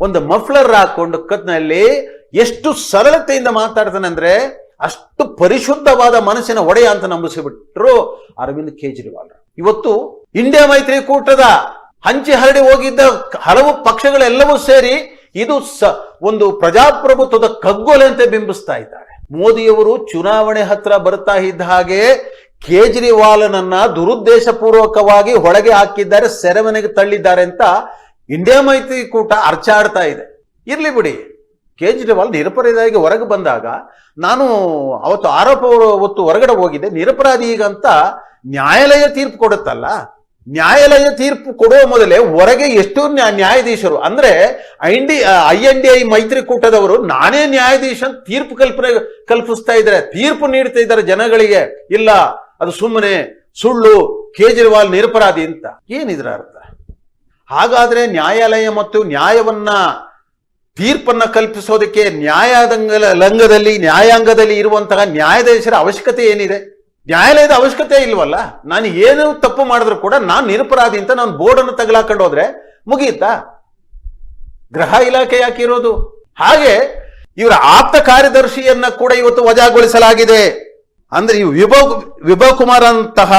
ಒಂದು ಮಫ್ಲರ್ ಹಾಕೊಂಡು ಕತ್ನಲ್ಲಿ ಎಷ್ಟು ಸರಳತೆಯಿಂದ ಮಾತಾಡ್ತಾನೆ ಅಂದ್ರೆ ಅಷ್ಟು ಪರಿಶುದ್ಧವಾದ ಮನಸ್ಸಿನ ಒಡೆಯ ಅಂತ ನಂಬಿಸಿಬಿಟ್ರು ಅರವಿಂದ್ ಕೇಜ್ರಿವಾಲ್. ಇವತ್ತು ಇಂಡಿಯಾ ಮೈತ್ರಿಕೂಟದ ಹಂಚಿ ಹರಡಿ ಹೋಗಿದ್ದ ಹಲವು ಪಕ್ಷಗಳೆಲ್ಲವೂ ಸೇರಿ ಇದು ಸ ಒಂದು ಪ್ರಜಾಪ್ರಭುತ್ವದ ಕಗ್ಗೊಲೆಯಂತೆ ಬಿಂಬಿಸ್ತಾ ಇದ್ದಾರೆ. ಮೋದಿಯವರು ಚುನಾವಣೆ ಹತ್ರ ಬರ್ತಾ ಇದ್ದ ಹಾಗೆ ಕೇಜ್ರಿವಾಲನನ್ನ ದುರುದ್ದೇಶಪೂರ್ವಕವಾಗಿ ಹೊಳಗೆ ಹಾಕಿದ್ದಾರೆ, ಸೆರೆಮನೆಗೆ ತಳ್ಳಿದ್ದಾರೆ ಅಂತ ಇಂಡಿಯಾ ಮೈತ್ರಿಕೂಟ ಅರ್ಚಾಡ್ತಾ ಇದೆ. ಇರ್ಲಿ ಬಿಡಿ, ಕೇಜ್ರಿವಾಲ್ ನಿರಪರಾಧಿಯಾಗಿ ಹೊರಗೆ ಬಂದಾಗ ನಾನು ಅವತ್ತು ಆರೋಪ ಹೊತ್ತು ಹೊರಗಡೆ ಹೋಗಿದ್ದೆ ನಿರಪರಾಧಿ ಈಗ ಅಂತ ನ್ಯಾಯಾಲಯ ತೀರ್ಪು ಕೊಡುತ್ತಲ್ಲ? ನ್ಯಾಯಾಲಯ ತೀರ್ಪು ಕೊಡುವ ಮೊದಲೇ ಹೊರಗೆ ಎಷ್ಟು ನ್ಯಾ- ನ್ಯಾಯಾಧೀಶರು? ಅಂದ್ರೆ I D I N D I ಮೈತ್ರಿಕೂಟದವರು ನಾನೇ ನ್ಯಾಯಾಧೀಶ ತೀರ್ಪು ಕಲ್ಪನೆ, ಕಲ್ಪಿಸ್ತಾ ಇದ್ದಾರೆ. ತೀರ್ಪು ನೀಡ್ತಾ ಇದ್ದಾರೆ ಜನಗಳಿಗೆ. ಇಲ್ಲ, ಅದು ಸುಮ್ಮನೆ ಸುಳ್ಳು, ಕೇಜ್ರಿವಾಲ್ ನಿರಪರಾಧಿ ಅಂತ. ಏನಿದ್ರ ಅರ್ಥ? ಹಾಗಾದ್ರೆ ನ್ಯಾಯಾಲಯ ಮತ್ತು ನ್ಯಾಯವನ್ನ ತೀರ್ಪನ್ನ ಕಲ್ಪಿಸೋದಕ್ಕೆ ನ್ಯಾಯಾದಂಗ, ಲಂಗದಲ್ಲಿ, ನ್ಯಾಯಾಂಗದಲ್ಲಿ ಇರುವಂತಹ ನ್ಯಾಯಾಧೀಶರ ಅವಶ್ಯಕತೆ ಏನಿದೆ? ನ್ಯಾಯಾಲಯದ ಅವಶ್ಯಕತೆ ಇಲ್ವಲ್ಲ? ನಾನು ಏನು ತಪ್ಪು ಮಾಡಿದ್ರು ಕೂಡ ನಾನು ನಿರಪರಾಧಿ ಅಂತ ನಾನು ಬೋರ್ಡನ್ನು ತಗಲಾಕೊಂಡು ಹೋದ್ರೆ ಮುಗಿಯುತ್ತಾ? ಗೃಹ ಇಲಾಖೆ ಯಾಕೆ ಇರೋದು? ಹಾಗೆ ಇವರ ಆಪ್ತ ಕಾರ್ಯದರ್ಶಿಯನ್ನ ಕೂಡ ಇವತ್ತು ವಜಾಗೊಳಿಸಲಾಗಿದೆ. ಅಂದ್ರೆ ವಿಭವ್ ವಿಭವ್ ಕುಮಾರ್ ಅಂತಹ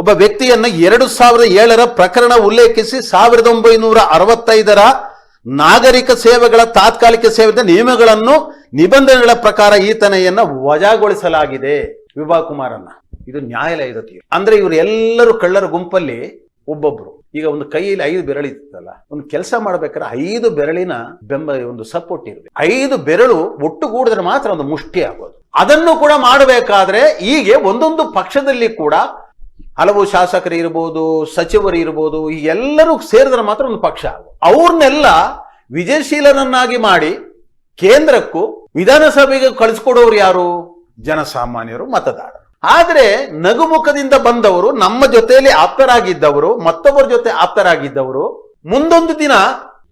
ಒಬ್ಬ ವ್ಯಕ್ತಿಯನ್ನ ಎರಡು ಸಾವಿರದ ಏಳರ ಪ್ರಕರಣ ಉಲ್ಲೇಖಿಸಿ ಸಾವಿರದ ಒಂಬೈನೂರ ಅರವತ್ತೈದರ ನಾಗರಿಕ ಸೇವೆಗಳ ತಾತ್ಕಾಲಿಕ ಸೇವೆದ ನಿಯಮಗಳನ್ನು ನಿಬಂಧನೆಗಳ ಪ್ರಕಾರ ಈತನೆಯನ್ನು ವಜಾಗೊಳಿಸಲಾಗಿದೆ. ವಿಭಾ ಕುಮಾರನ್ನ. ಇದು ನ್ಯಾಯಾಲಯದ ತೀರ್ಪು. ಅಂದ್ರೆ ಇವರು ಎಲ್ಲರೂ ಕಳ್ಳರ ಗುಂಪಲ್ಲಿ ಒಬ್ಬೊಬ್ರು. ಈಗ ಒಂದು ಕೈಯಲ್ಲಿ ಐದು ಬೆರಳಿತ್ತಲ್ಲ ಒಂದು ಕೆಲಸ ಮಾಡ್ಬೇಕಾದ್ರೆ ಐದು ಬೆರಳಿನ ಬೆಂಬ, ಒಂದು ಸಪೋರ್ಟ್ ಇರಬೇಕು. ಐದು ಬೆರಳು ಒಟ್ಟುಗೂಡಿದ್ರೆ ಮಾತ್ರ ಒಂದು ಮುಷ್ಟಿ ಆಗೋದು. ಅದನ್ನು ಕೂಡ ಮಾಡಬೇಕಾದ್ರೆ ಹೀಗೆ ಒಂದೊಂದು ಪಕ್ಷದಲ್ಲಿ ಕೂಡ ಹಲವು ಶಾಸಕರು ಇರ್ಬೋದು, ಸಚಿವರು ಇರ್ಬೋದು, ಈ ಎಲ್ಲರೂ ಸೇರಿದ್ರೆ ಮಾತ್ರ ಒಂದು ಪಕ್ಷ ಆಗೋದು. ಅವ್ರನ್ನೆಲ್ಲ ವಿಜಯಶೀಲನನ್ನಾಗಿ ಮಾಡಿ ಕೇಂದ್ರಕ್ಕೂ ವಿಧಾನಸಭೆಗೆ ಕಳಿಸ್ಕೊಡೋರು ಯಾರು? ಜನಸಾಮಾನ್ಯರು, ಮತದಾರರು. ಆದರೆ ನಗುಮುಖದಿಂದ ಬಂದವರು, ನಮ್ಮ ಜೊತೆಯಲ್ಲಿ ಆಪ್ತರಾಗಿದ್ದವರು, ಮತ್ತೊಬ್ಬರ ಜೊತೆ ಆಪ್ತರಾಗಿದ್ದವರು, ಮುಂದೊಂದು ದಿನ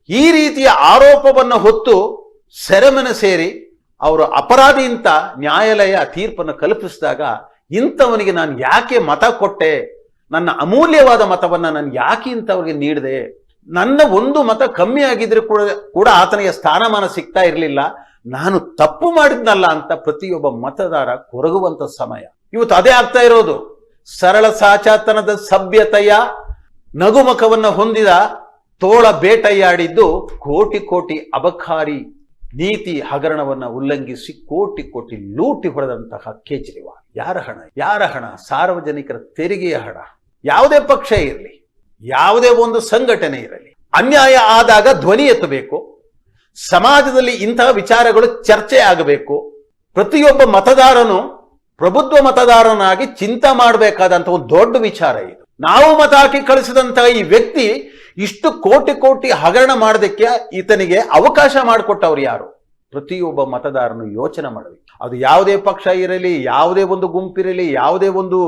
ಈ ರೀತಿಯ ಆರೋಪವನ್ನು ಹೊತ್ತು ಸೆರೆಮನೆ ಸೇರಿ ಅವರು ಅಪರಾಧಿ ಅಂತ ನ್ಯಾಯಾಲಯ ತೀರ್ಪನ್ನು ಕಲ್ಪಿಸಿದಾಗ ಇಂಥವನಿಗೆ ನಾನು ಯಾಕೆ ಮತ ಕೊಟ್ಟೆ? ನನ್ನ ಅಮೂಲ್ಯವಾದ ಮತವನ್ನು ನಾನು ಯಾಕೆ ಇಂಥವ್ರಿಗೆ ನೀಡಿದೆ? ನನ್ನ ಒಂದು ಮತ ಕಮ್ಮಿ ಆಗಿದ್ರೆ ಕೂಡ ಕೂಡ ಆತನಿಗೆ ಸ್ಥಾನಮಾನ ಸಿಗ್ತಾ ಇರಲಿಲ್ಲ. ನಾನು ತಪ್ಪು ಮಾಡಿದ್ನಲ್ಲ ಅಂತ ಪ್ರತಿಯೊಬ್ಬ ಮತದಾರ ಕೊರಗುವಂತ ಸಮಯ. ಇವತ್ತು ಅದೇ ಆಗ್ತಾ ಇರೋದು. ಸರಳ ಸಾಚಾತನದ ಸಭ್ಯತೆಯ ನಗುಮುಖವನ್ನ ಹೊಂದಿದ ತೋಳ ಬೇಟೆಯಾಡಿದ್ದು ಕೋಟಿ ಕೋಟಿ ಅಬಕಾರಿ ನೀತಿ ಹಗರಣವನ್ನ ಉಲ್ಲಂಘಿಸಿ ಕೋಟಿ ಕೋಟಿ ಲೂಟಿ ಹೊಡೆದಂತಹ ಕೇಜ್ರಿವಾಲ್. ಯಾರ ಹಣ? ಯಾರ ಹಣ? ಸಾರ್ವಜನಿಕರ ತೆರಿಗೆಯ ಹಣ. ಯಾವುದೇ ಪಕ್ಷ ಇರಲಿ, ಯಾವುದೇ ಒಂದು ಸಂಘಟನೆ ಇರಲಿ, ಅನ್ಯಾಯ ಆದಾಗ ಧ್ವನಿ ಎತ್ತಬೇಕು. ಸಮಾಜದಲ್ಲಿ ಇಂತಹ ವಿಚಾರಗಳು ಚರ್ಚೆ ಆಗಬೇಕು. ಪ್ರತಿಯೊಬ್ಬ ಮತದಾರನು ಪ್ರಬುದ್ಧ ಮತದಾರನಾಗಿ ಚಿಂತೆ ಮಾಡಬೇಕಾದಂತಹ ಒಂದು ದೊಡ್ಡ ವಿಚಾರ ಇದು. ನಾವು ಮತ ಹಾಕಿ ಕಳಿಸಿದಂತಹ ಈ ವ್ಯಕ್ತಿ ಇಷ್ಟು ಕೋಟಿ ಕೋಟಿ ಹಗರಣ ಮಾಡೋದಕ್ಕೆ ಈತನಿಗೆ ಅವಕಾಶ ಮಾಡಿಕೊಟ್ಟವ್ರು ಯಾರು? ಪ್ರತಿಯೊಬ್ಬ ಮತದಾರನು ಯೋಚನೆ ಮಾಡಬೇಕು. ಅದು ಯಾವುದೇ ಪಕ್ಷ ಇರಲಿ, ಯಾವುದೇ ಒಂದು ಗುಂಪಿರಲಿ, ಯಾವುದೇ ಒಂದು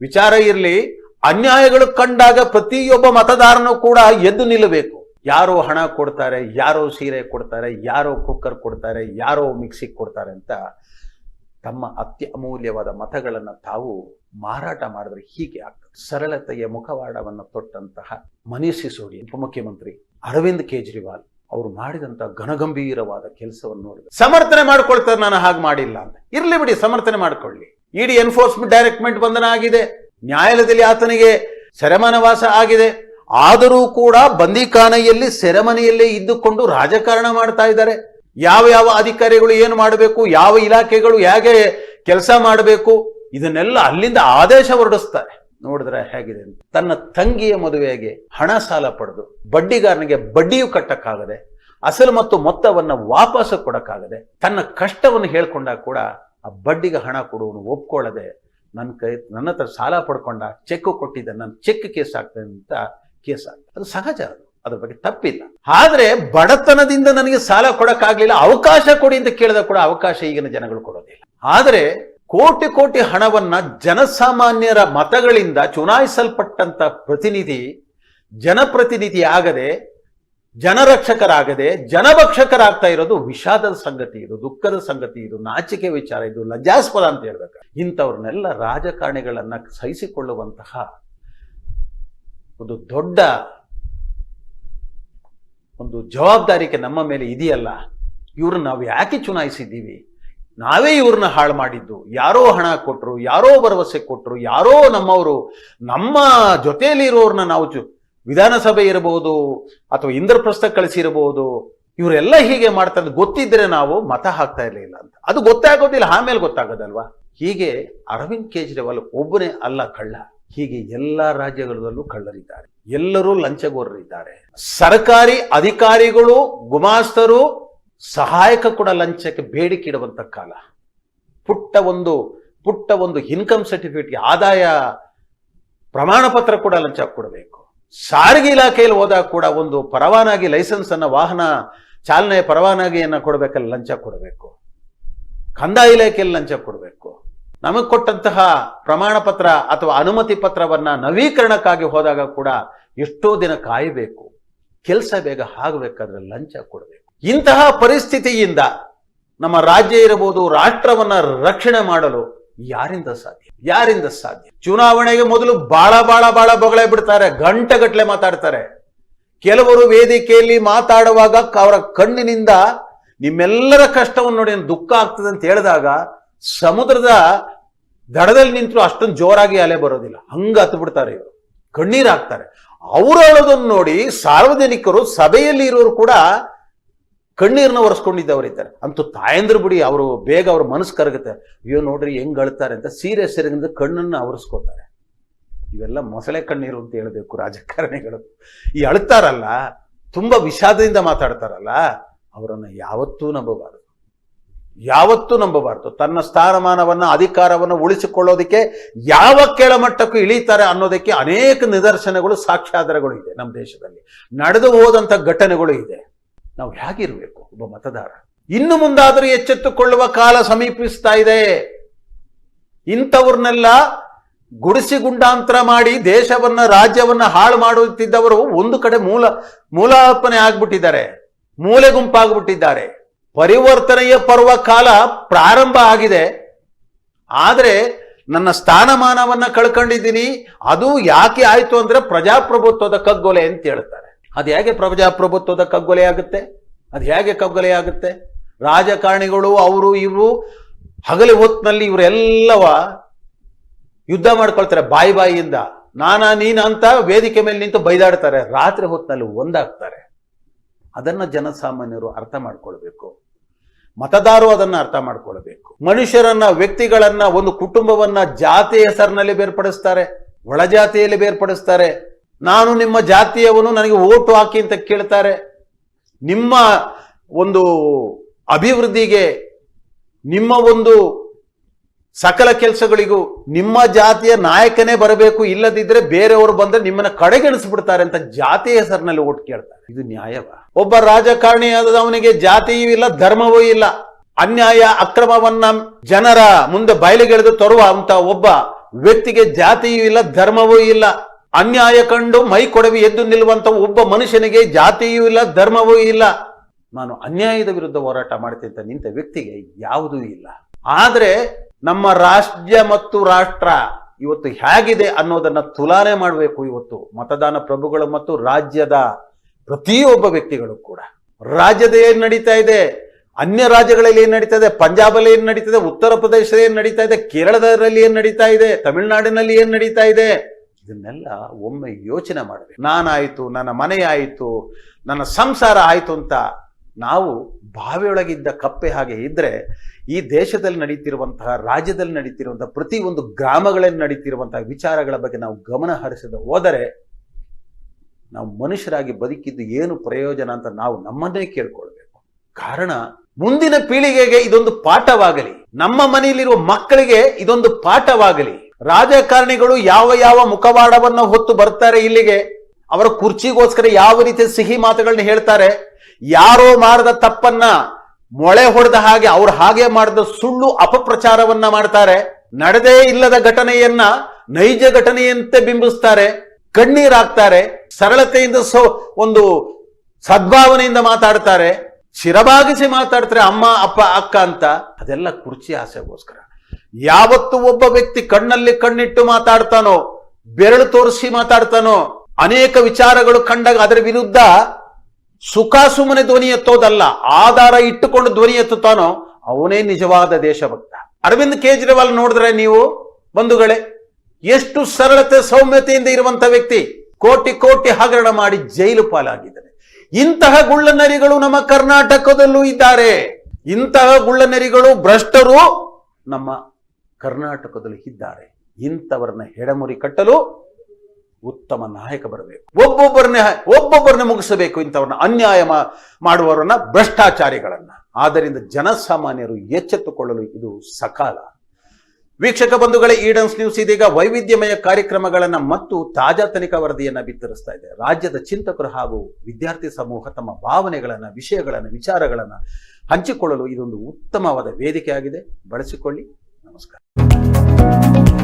ವಿಚಾರ ಇರಲಿ, ಅನ್ಯಾಯಗಳು ಕಂಡಾಗ ಪ್ರತಿಯೊಬ್ಬ ಮತದಾರನು ಕೂಡ ಎದ್ದು ನಿಲ್ಲಬೇಕು. ಯಾರೋ ಹಣ ಕೊಡ್ತಾರೆ, ಯಾರೋ ಸೀರೆ ಕೊಡ್ತಾರೆ, ಯಾರೋ ಕುಕ್ಕರ್ ಕೊಡ್ತಾರೆ, ಯಾರೋ ಮಿಕ್ಸಿ ಕೊಡ್ತಾರೆ ಅಂತ ತಮ್ಮ ಅತ್ಯ ಅಮೂಲ್ಯವಾದ ಮತಗಳನ್ನ ತಾವು ಮಾರಾಟ ಮಾಡಿದ್ರೆ ಹೀಗೆ ಆಗ್ತದೆ ಸರಳತೆಯ ಮುಖವಾಡವನ್ನು ತೊಟ್ಟಂತಹ ಮನೀಷ್ ಸಿಸೋಡಿ ಉಪಮುಖ್ಯಮಂತ್ರಿ ಅರವಿಂದ್ ಕೇಜ್ರಿವಾಲ್ ಅವರು ಮಾಡಿದಂತ ಘನಗಂಭೀರವಾದ ಕೆಲಸವನ್ನು ನೋಡಿದ್ರೆ ಸಮರ್ಥನೆ ಮಾಡ್ಕೊಳ್ತಾರೆ, ನಾನು ಹಾಗೆ ಮಾಡಿಲ್ಲ ಅಂತ. ಇರ್ಲಿ ಬಿಡಿ, ಸಮರ್ಥನೆ ಮಾಡ್ಕೊಳ್ಳಿ. ಇಡಿ ಎನ್ಫೋರ್ಸ್ಮೆಂಟ್ ಡೈರೆಕ್ಟ್ಮೆಂಟ್ ಬಂಧನ ಆಗಿದೆ. ನ್ಯಾಯಾಲಯದಲ್ಲಿ ಆತನಿಗೆ ಸೆರೆಮಾನವಾಸ ಆಗಿದೆ. ಆದರೂ ಕೂಡ ಬಂದಿಖಾನೆಯಲ್ಲಿ ಸೆರೆಮನೆಯಲ್ಲೇ ಇದ್ದುಕೊಂಡು ರಾಜಕಾರಣ ಮಾಡ್ತಾ ಇದ್ದಾರೆ. ಯಾವ ಯಾವ ಅಧಿಕಾರಿಗಳು ಏನು ಮಾಡಬೇಕು, ಯಾವ ಇಲಾಖೆಗಳು ಹೇಗೆ ಕೆಲಸ ಮಾಡಬೇಕು, ಇದನ್ನೆಲ್ಲ ಅಲ್ಲಿಂದ ಆದೇಶ ಹೊರಡಿಸ್ತಾರೆ. ನೋಡಿದ್ರೆ ಹೇಗಿದೆ ತನ್ನ ತಂಗಿಯ ಮದುವೆಗೆ ಹಣ ಸಾಲ ಪಡೆದು ಬಡ್ಡಿಗಾರನಿಗೆ ಬಡ್ಡಿಯೂ ಕಟ್ಟಕ್ಕಾಗದೆ, ಅಸಲು ಮತ್ತು ಮೊತ್ತವನ್ನು ವಾಪಸ್ ಕೊಡಕ್ಕಾಗದೆ, ತನ್ನ ಕಷ್ಟವನ್ನು ಹೇಳ್ಕೊಂಡಾಗ ಕೂಡ ಆ ಬಡ್ಡಿಗೆ ಹಣ ಕೊಡುವನು ಒಪ್ಕೊಳ್ಳದೆ, ನನ್ನ ಕೈ, ನನ್ನ ಹತ್ರ ಸಾಲ ಪಡ್ಕೊಂಡ ಚೆಕ್ ಕೊಟ್ಟಿದ್ದ ನನ್ನ ಚೆಕ್ ಕೇಸ್ ಆಗ್ತದೆ ಅಂತ ಕೇಸ್. ಅದು ಸಹಜ. ಅದು ಅದ್ರ ಬಗ್ಗೆ ತಪ್ಪಿಲ್ಲ. ಆದ್ರೆ ಬಡತನದಿಂದ ನನಗೆ ಸಾಲ ಕೊಡಕ್ಕಾಗ್ಲಿಲ್ಲ, ಅವಕಾಶ ಕೊಡಿ ಅಂತ ಕೇಳಿದ ಕೂಡ ಅವಕಾಶ ಈಗಿನ ಜನಗಳು ಕೊಡೋದಿಲ್ಲ. ಆದ್ರೆ ಕೋಟಿ ಕೋಟಿ ಹಣವನ್ನ ಜನಸಾಮಾನ್ಯರ ಮತಗಳಿಂದ ಚುನಾಯಿಸಲ್ಪಟ್ಟಂತ ಪ್ರತಿನಿಧಿ, ಜನಪ್ರತಿನಿಧಿ ಆಗದೆ, ಜನರಕ್ಷಕರಾಗದೆ, ಜನಭಕ್ಷಕರಾಗ್ತಾ ಇರೋದು ವಿಷಾದದ ಸಂಗತಿ ಇದು, ದುಃಖದ ಸಂಗತಿ ಇದು, ನಾಚಿಕೆ ವಿಚಾರ ಇದು, ಲಜ್ಜಾಸ್ಪದ ಅಂತ ಹೇಳ್ಬೇಕು. ಇಂಥವ್ರನ್ನೆಲ್ಲ ರಾಜಕಾರಣಿಗಳನ್ನ ಸಹಿಸಿಕೊಳ್ಳುವಂತಹ ಒಂದು ದೊಡ್ಡ ಒಂದು ಜವಾಬ್ದಾರಿಕೆ ನಮ್ಮ ಮೇಲೆ ಇದೆಯಲ್ಲ? ಇವ್ರನ್ನ ನಾವು ಯಾಕೆ ಚುನಾಯಿಸಿದ್ದೀವಿ? ನಾವೇ ಇವ್ರನ್ನ ಹಾಳು ಮಾಡಿದ್ದು. ಯಾರೋ ಹಣ ಕೊಟ್ಟರು ಯಾರೋ ಭರವಸೆ ಕೊಟ್ಟರು ಯಾರೋ ನಮ್ಮವರು, ನಮ್ಮ ಜೊತೆಯಲ್ಲಿ ಇರೋರನ್ನ ನಾವು ಚು, ವಿಧಾನಸಭೆ ಇರಬಹುದು ಅಥವಾ ಇಂದ್ರಪ್ರಸ್ಥ ಕಳಿಸಿರಬಹುದು ಇವರೆಲ್ಲ ಹೀಗೆ ಮಾಡ್ತಾರೆ ಗೊತ್ತಿದ್ರೆ ನಾವು ಮತ ಹಾಕ್ತಾ ಇರಲಿಲ್ಲ ಅಂತ. ಅದು ಗೊತ್ತಾಗೋದಿಲ್ಲ ಆಮೇಲೆ ಗೊತ್ತಾಗೋದಲ್ವಾ? ಹೀಗೆ ಅರವಿಂದ್ ಕೇಜ್ರಿವಾಲ್ ಒಬ್ಬನೇ ಅಲ್ಲ ಕಳ್ಳ. ಹೀಗೆ ಎಲ್ಲ ರಾಜ್ಯಗಳಲ್ಲೂ ಕಳ್ಳರಿದ್ದಾರೆ. ಎಲ್ಲರೂ ಲಂಚಗೋರರಿದ್ದಾರೆ. ಸರ್ಕಾರಿ ಅಧಿಕಾರಿಗಳು, ಗುಮಾಸ್ತರು ಸಹಾಯಕ ಕೂಡ ಲಂಚಕ್ಕೆ ಬೇಡಿಕೆ ಇಡುವಂತ ಕಾಲ. ಪುಟ್ಟ ಒಂದು ಪುಟ್ಟ ಒಂದು ಇನ್ಕಮ್ ಸರ್ಟಿಫಿಕೇಟ್ಗೆ ಆದಾಯ ಪ್ರಮಾಣ ಪತ್ರ ಕೂಡ ಲಂಚ ಕೊಡಬೇಕು ಸಾರಿಗೆ ಇಲಾಖೆಯಲ್ಲಿ ಹೋದಾಗ ಕೂಡ ಒಂದು ಪರವಾನಗಿ ಲೈಸೆನ್ಸ್ ಅನ್ನ, ವಾಹನ ಚಾಲನೆಯ ಪರವಾನಗಿಯನ್ನ ಕೊಡಬೇಕಲ್ಲ ಲಂಚ ಕೊಡಬೇಕು. ಕಂದಾಯ ಇಲಾಖೆಯಲ್ಲಿ ಲಂಚ ಕೊಡಬೇಕು. ನಮಗೆ ಕೊಟ್ಟಂತಹ ಪ್ರಮಾಣ ಪತ್ರ ಅಥವಾ ಅನುಮತಿ ಪತ್ರವನ್ನ ನವೀಕರಣಕ್ಕಾಗಿ ಹೋದಾಗ ಕೂಡ ಎಷ್ಟೋ ದಿನ ಕಾಯಬೇಕು. ಕೆಲಸ ಬೇಗ ಆಗಬೇಕಾದ್ರೆ ಲಂಚ ಕೊಡಬೇಕು. ಇಂತಹ ಪರಿಸ್ಥಿತಿಯಿಂದ ನಮ್ಮ ರಾಜ್ಯ ಇರಬಹುದು, ರಾಷ್ಟ್ರವನ್ನ ರಕ್ಷಣೆ ಮಾಡಲು ಯಾರಿಂದ ಸಾಧ್ಯ? ಯಾರಿಂದ ಸಾಧ್ಯ? ಚುನಾವಣೆಗೆ ಮೊದಲು ಬಾಳ ಬಾಳ ಬಾಳ ಬೊಗಳೆ ಬಿಡ್ತಾರೆ, ಗಂಟೆಗಟ್ಲೆ ಮಾತಾಡ್ತಾರೆ. ಕೆಲವರು ವೇದಿಕೆಯಲ್ಲಿ ಮಾತಾಡುವಾಗ ಅವರ ಕಣ್ಣಿನಿಂದ ನಿಮ್ಮೆಲ್ಲರ ಕಷ್ಟವನ್ನು ನೋಡಿ, ದುಃಖ ಆಗ್ತದೆ ಅಂತ ಹೇಳಿದಾಗ ಸಮುದ್ರದ ದಡದಲ್ಲಿ ನಿಂತರೂ ಅಷ್ಟೊಂದು ಜೋರಾಗಿ ಅಲೆ ಬರೋದಿಲ್ಲ. ಹಂಗ ಹತ್ತು ಬಿಡ್ತಾರೆ ಇವರು. ಕಣ್ಣೀರ್ ಹಾಕ್ತಾರೆ. ಅವರು ಅಳೋದನ್ನು ನೋಡಿ ಸಾರ್ವಜನಿಕರು ಸಭೆಯಲ್ಲಿ ಇರೋರು ಕೂಡ ಕಣ್ಣೀರನ್ನ ಒರೆಸ್ಕೊಂಡಿದ್ದವರಿದ್ದಾರೆ ಅಂತೂ ತಾಯಂದ್ರ ಬಿಡಿ, ಅವರು ಬೇಗ ಅವ್ರ ಮನಸ್ಸು ಕರಗುತ್ತೆ. ಅಯ್ಯೋ ನೋಡ್ರಿ ಹೆಂಗ್ ಅಳ್ತಾರೆ ಅಂತ ಸೀರೆ ಸೆರೆಗಿಂದ ಕಣ್ಣನ್ನು ಅವರಿಸ್ಕೋತಾರೆ ಇವೆಲ್ಲ ಮೊಸಳೆ ಕಣ್ಣೀರು ಅಂತ ಹೇಳಬೇಕು ರಾಜಕಾರಣಿಗಳು. ಈ ಅಳ್ತಾರಲ್ಲ, ತುಂಬಾ ವಿಷಾದದಿಂದ ಮಾತಾಡ್ತಾರಲ್ಲ, ಅವರನ್ನು ಯಾವತ್ತೂ ನಂಬಬಾರದು. ಯಾವತ್ತೂ ನಂಬಬಾರದು. ತನ್ನ ಸ್ಥಾನಮಾನವನ್ನು, ಅಧಿಕಾರವನ್ನು ಉಳಿಸಿಕೊಳ್ಳೋದಕ್ಕೆ ಯಾವ ಕೆಳಮಟ್ಟಕ್ಕೂ ಇಳಿತಾರೆ ಅನ್ನೋದಕ್ಕೆ ಅನೇಕ ನಿದರ್ಶನಗಳು, ಸಾಕ್ಷ್ಯಾಧಾರಗಳು ಇದೆ ನಮ್ಮ ದೇಶದಲ್ಲಿ. ನಡೆದು ಹೋದಂಥ ಘಟನೆಗಳು ಇದೆ. ನಾವು ಹೇಗಿರಬೇಕು ಒಬ್ಬ ಮತದಾರ? ಇನ್ನು ಮುಂದಾದರೂ ಎಚ್ಚೆತ್ತುಕೊಳ್ಳುವ ಕಾಲ ಸಮೀಪಿಸ್ತಾ ಇದೆ. ಇಂಥವ್ರನ್ನೆಲ್ಲ ಗುಡಿಸಿ ಗುಂಡಾಂತರ ಮಾಡಿ ದೇಶವನ್ನ, ರಾಜ್ಯವನ್ನ ಹಾಳು ಮಾಡುತ್ತಿದ್ದವರು ಒಂದು ಕಡೆ ಮೂಲ, ಮೂಲಾರ್ಪಣೆ ಆಗ್ಬಿಟ್ಟಿದ್ದಾರೆ. ಮೂಲೆ ಗುಂಪಾಗ್ಬಿಟ್ಟಿದ್ದಾರೆ. ಪರಿವರ್ತನೆಯ ಪರ್ವ ಕಾಲ ಪ್ರಾರಂಭ ಆಗಿದೆ. ಆದರೆ ನನ್ನ ಸ್ಥಾನಮಾನವನ್ನ ಕಳ್ಕೊಂಡಿದ್ದೀನಿ. ಅದು ಯಾಕೆ ಆಯ್ತು ಅಂದ್ರೆ ಪ್ರಜಾಪ್ರಭುತ್ವದ ಕಗ್ಗೊಲೆ ಅಂತ ಹೇಳ್ತಾರೆ. ಅದು ಹೇಗೆ ಪ್ರಜಾಪ್ರಭುತ್ವದ ಕಗ್ಗೊಲೆ ಆಗುತ್ತೆ? ಅದು ಹೇಗೆ ಕಗ್ಗೊಲೆ ಆಗುತ್ತೆ? ರಾಜಕಾರಣಿಗಳು, ಅವರು, ಇವರು, ಹಗಲಿ ಹೊತ್ತಿನಲ್ಲಿ ಇವರೆಲ್ಲವ ಯುದ್ಧ ಮಾಡ್ಕೊಳ್ತಾರೆ ಬಾಯಿ ಬಾಯಿಯಿಂದ. ನಾನಾ ನೀನ ಅಂತ ವೇದಿಕೆ ಮೇಲೆ ನಿಂತು ಬೈದಾಡ್ತಾರೆ. ರಾತ್ರಿ ಹೊತ್ತಿನಲ್ಲಿ ಒಂದಾಗ್ತಾರೆ. ಅದನ್ನ ಜನಸಾಮಾನ್ಯರು ಅರ್ಥ ಮಾಡ್ಕೊಳ್ಬೇಕು. ಮತದಾರರು ಅದನ್ನ ಅರ್ಥ ಮಾಡ್ಕೊಳ್ಬೇಕು. ಮನುಷ್ಯರನ್ನ, ವ್ಯಕ್ತಿಗಳನ್ನ, ಒಂದು ಕುಟುಂಬವನ್ನ ಜಾತಿ ಹೆಸರಿನಲ್ಲಿ ಬೇರ್ಪಡಿಸ್ತಾರೆ, ಒಳಜಾತಿಯಲ್ಲಿ ಬೇರ್ಪಡಿಸ್ತಾರೆ. ನಾನು ನಿಮ್ಮ ಜಾತಿಯವನು ನನಗೆ ಓಟು ಹಾಕಿ ಅಂತ ಕೇಳ್ತಾರೆ. ನಿಮ್ಮ ಒಂದು ಅಭಿವೃದ್ಧಿಗೆ, ನಿಮ್ಮ ಒಂದು ಸಕಲ ಕೆಲಸಗಳಿಗೂ ನಿಮ್ಮ ಜಾತಿಯ ನಾಯಕನೇ ಬರಬೇಕು, ಇಲ್ಲದಿದ್ರೆ ಬೇರೆಯವರು ಬಂದ್ರೆ ನಿಮ್ಮನ್ನ ಕಡೆಗೆಣಿಸ್ಬಿಡ್ತಾರೆ ಅಂತ ಜಾತಿ ಹೆಸರಿನಲ್ಲಿ ಓಟ್ ಕೇಳ್ತಾರೆ. ಇದು ನ್ಯಾಯವ? ಒಬ್ಬ ರಾಜಕಾರಣಿಯಾದವನಿಗೆ ಜಾತಿಯೂ ಇಲ್ಲ, ಧರ್ಮವೂ ಇಲ್ಲ. ಅನ್ಯಾಯ, ಅಕ್ರಮವನ್ನ ಜನರ ಮುಂದೆ ಬಯಲಿಗೆಳೆದು ತರುವ ಅಂತ ಒಬ್ಬ ವ್ಯಕ್ತಿಗೆ ಜಾತಿಯೂ ಇಲ್ಲ, ಧರ್ಮವೂ ಇಲ್ಲ. ಅನ್ಯಾಯ ಕಂಡು ಮೈ ಕೊಡವಿ ಎದ್ದು ನಿಲ್ಲುವಂತ ಒಬ್ಬ ಮನುಷ್ಯನಿಗೆ ಜಾತಿಯೂ ಇಲ್ಲ, ಧರ್ಮವೂ ಇಲ್ಲ. ನಾನು ಅನ್ಯಾಯದ ವಿರುದ್ಧ ಹೋರಾಟ ಮಾಡ್ತೀನಿ ಅಂತ ನಿಂತ ವ್ಯಕ್ತಿಗೆ ಯಾವುದೂ ಇಲ್ಲ. ಆದ್ರೆ ನಮ್ಮ ರಾಜ್ಯ ಮತ್ತು ರಾಷ್ಟ್ರ ಇವತ್ತು ಹೇಗಿದೆ ಅನ್ನೋದನ್ನ ತುಲನೆ ಮಾಡಬೇಕು ಇವತ್ತು ಮತದಾನ ಪ್ರಭುಗಳು ಮತ್ತು ರಾಜ್ಯದ ಪ್ರತಿಯೊಬ್ಬ ವ್ಯಕ್ತಿಗಳು ಕೂಡ. ರಾಜ್ಯದ ಏನ್ ನಡೀತಾ ಇದೆ? ಅನ್ಯ ರಾಜ್ಯಗಳಲ್ಲಿ ಏನ್ ನಡೀತಾ ಇದೆ? ಪಂಜಾಬಲ್ಲಿ ಏನ್ ನಡೀತಾ ಇದೆ? ಉತ್ತರ ಪ್ರದೇಶದಲ್ಲಿ ಏನ್ ನಡೀತಾ ಇದೆ? ಕೇರಳದಲ್ಲಿ ಏನ್ ನಡೀತಾ ಇದೆ? ತಮಿಳುನಾಡಿನಲ್ಲಿ ಏನ್ ನಡೀತಾ ಇದೆ? ಇದನ್ನೆಲ್ಲ ಒಮ್ಮೆ ಯೋಚನೆ ಮಾಡಬೇಕು. ನಾನಾಯಿತು, ನನ್ನ ಮನೆ ಆಯಿತು ನನ್ನ ಸಂಸಾರ ಆಯಿತು ಅಂತ ನಾವು ಬಾವಿಯೊಳಗಿದ್ದ ಕಪ್ಪೆ ಹಾಗೆ ಇದ್ರೆ ಈ ದೇಶದಲ್ಲಿ ನಡೀತಿರುವಂತಹ, ರಾಜ್ಯದಲ್ಲಿ ನಡೀತಿರುವಂತಹ ಪ್ರತಿ ಒಂದು ಗ್ರಾಮಗಳಲ್ಲಿ ನಡೀತಿರುವಂತಹ ವಿಚಾರಗಳ ಬಗ್ಗೆ ನಾವು ಗಮನ ಹರಿಸದ ಹೋದರೆ ನಾವು ಮನುಷ್ಯರಾಗಿ ಬದುಕಿದ್ದು ಏನು ಪ್ರಯೋಜನ ಅಂತ ನಾವು ನಮ್ಮನ್ನೇ ಕೇಳ್ಕೊಳ್ಬೇಕು. ಕಾರಣ, ಮುಂದಿನ ಪೀಳಿಗೆಗೆ ಇದೊಂದು ಪಾಠವಾಗಲಿ, ನಮ್ಮ ಮನೆಯಲ್ಲಿರುವ ಮಕ್ಕಳಿಗೆ ಇದೊಂದು ಪಾಠವಾಗಲಿ. ರಾಜಕಾರಣಿಗಳು ಯಾವ ಯಾವ ಮುಖವಾಡವನ್ನು ಹೊತ್ತು ಬರ್ತಾರೆ ಇಲ್ಲಿಗೆ, ಅವರ ಕುರ್ಚಿಗೋಸ್ಕರ ಯಾವ ರೀತಿ ಸಿಹಿ ಮಾತುಗಳನ್ನ ಹೇಳ್ತಾರೆ ಯಾರೋ ಮಾಡಿದ ತಪ್ಪನ್ನ ಮೊಳೆ ಹೊಡೆದ ಹಾಗೆ ಅವ್ರು ಹಾಗೆ ಮಾಡಿದ ಸುಳ್ಳು ಅಪಪ್ರಚಾರವನ್ನ ಮಾಡ್ತಾರೆ. ನಡೆದೇ ಇಲ್ಲದ ಘಟನೆಯನ್ನ ನೈಜ ಘಟನೆಯಂತೆ ಬಿಂಬಿಸ್ತಾರೆ. ಕಣ್ಣೀರಾಗ್ತಾರೆ ಸರಳತೆಯಿಂದ ಸೊ ಒಂದು ಸದ್ಭಾವನೆಯಿಂದ ಮಾತಾಡ್ತಾರೆ. ಶಿರಬಾಗಿಸಿ ಮಾತಾಡ್ತಾರೆ ಅಮ್ಮ, ಅಪ್ಪ, ಅಕ್ಕ ಅಂತ. ಅದೆಲ್ಲ ಕುರ್ಚಿ ಆಸೆಗೋಸ್ಕರ. ಯಾವತ್ತು ಒಬ್ಬ ವ್ಯಕ್ತಿ ಕಣ್ಣಲ್ಲಿ ಕಣ್ಣಿಟ್ಟು ಮಾತಾಡ್ತಾನೋ, ಬೆರಳು ತೋರಿಸಿ ಮಾತಾಡ್ತಾನೋ, ಅನೇಕ ವಿಚಾರಗಳು ಕಂಡಾಗ ಅದರ ವಿರುದ್ಧ ಸುಖ ಸುಮ್ಮನೆ ಧ್ವನಿ ಎತ್ತೋದಲ್ಲ, ಆಧಾರ ಇಟ್ಟುಕೊಂಡು ಧ್ವನಿ ಎತ್ತುತ್ತಾನೋ, ಅವನೇ ನಿಜವಾದ ದೇಶಭಕ್ತ. ಅರವಿಂದ್ ಕೇಜ್ರಿವಾಲ್ ನೋಡಿದ್ರೆ ನೀವು, ಬಂಧುಗಳೇ, ಎಷ್ಟು ಸರಳತೆ, ಸೌಮ್ಯತೆಯಿಂದ ಇರುವಂತ ವ್ಯಕ್ತಿ, ಕೋಟಿ ಕೋಟಿ ಹಗರಣ ಮಾಡಿ ಜೈಲು ಪಾಲಾಗಿದ್ದಾರೆ ಇಂತಹ ಗುಳ್ಳನರಿಗಳು ನಮ್ಮ ಕರ್ನಾಟಕದಲ್ಲೂ ಇದ್ದಾರೆ. ಇಂತಹ ಗುಳ್ಳನರಿಗಳು, ಭ್ರಷ್ಟರು ನಮ್ಮ ಕರ್ನಾಟಕದಲ್ಲಿ ಇದ್ದಾರೆ. ಇಂಥವರನ್ನ ಹೆಡಮುರಿ ಕಟ್ಟಲು ಉತ್ತಮ ನಾಯಕ ಬರಬೇಕು. ಒಬ್ಬೊಬ್ಬರನ್ನೇ ಒಬ್ಬೊಬ್ಬರನ್ನೇ ಮುಗಿಸಬೇಕು ಇಂಥವ್ರನ್ನ, ಅನ್ಯಾಯ ಮಾಡುವವರನ್ನ, ಭ್ರಷ್ಟಾಚಾರಿಗಳನ್ನ. ಆದ್ದರಿಂದ ಜನಸಾಮಾನ್ಯರು ಎಚ್ಚೆತ್ತುಕೊಳ್ಳಲು ಇದು ಸಕಾಲ. ವೀಕ್ಷಕ ಬಂಧುಗಳೇ ಈಡನ್ಸ್ ನ್ಯೂಸ್ ಇದೀಗ ವೈವಿಧ್ಯಮಯ ಕಾರ್ಯಕ್ರಮಗಳನ್ನ ಮತ್ತು ತಾಜಾ ತನಿಖಾ ವರದಿಯನ್ನು ಬಿತ್ತರಿಸ್ತಾ ಇದೆ. ರಾಜ್ಯದ ಚಿಂತಕರು ಹಾಗೂ ವಿದ್ಯಾರ್ಥಿ ಸಮೂಹ ತಮ್ಮ ಭಾವನೆಗಳನ್ನು, ವಿಷಯಗಳನ್ನು, ವಿಚಾರಗಳನ್ನ ಹಂಚಿಕೊಳ್ಳಲು ಇದೊಂದು ಉತ್ತಮವಾದ ವೇದಿಕೆ ಆಗಿದೆ ಬಳಸಿಕೊಳ್ಳಿ. ನಮಸ್ಕಾರ.